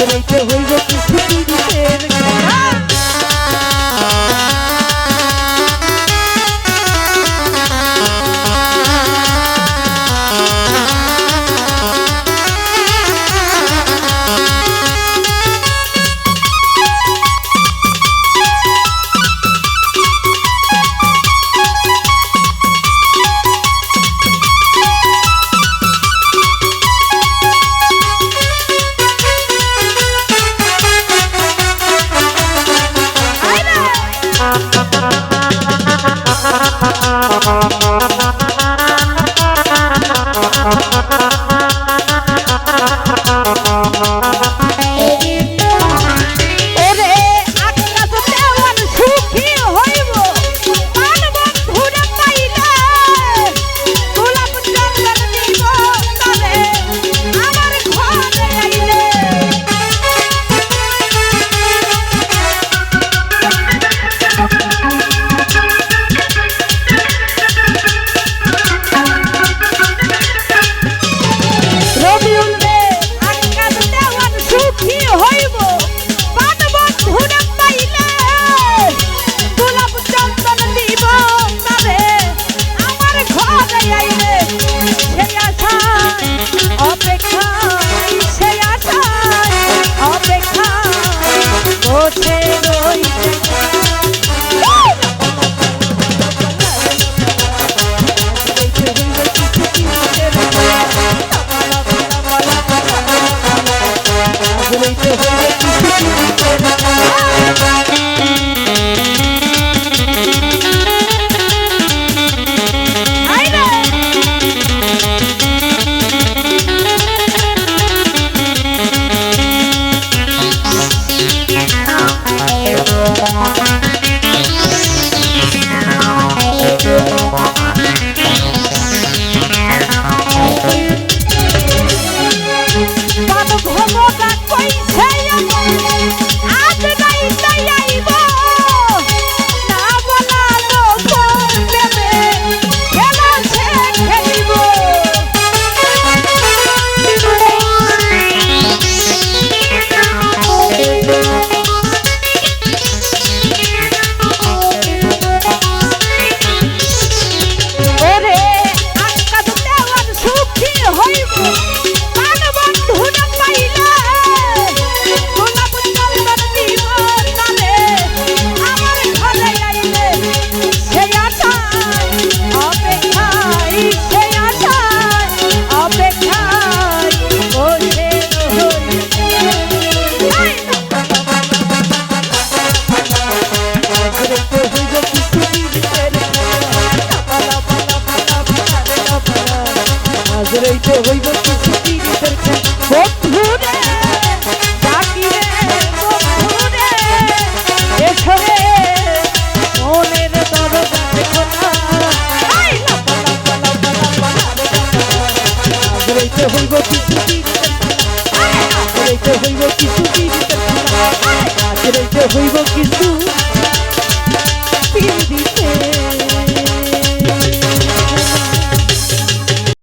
রাখতে হইতে রইতে হইব কিছু পীড়িতের খেল বন্ধু রে ডাকি রে বন্ধু রে এসো রে হইব কিছু পীড়িতের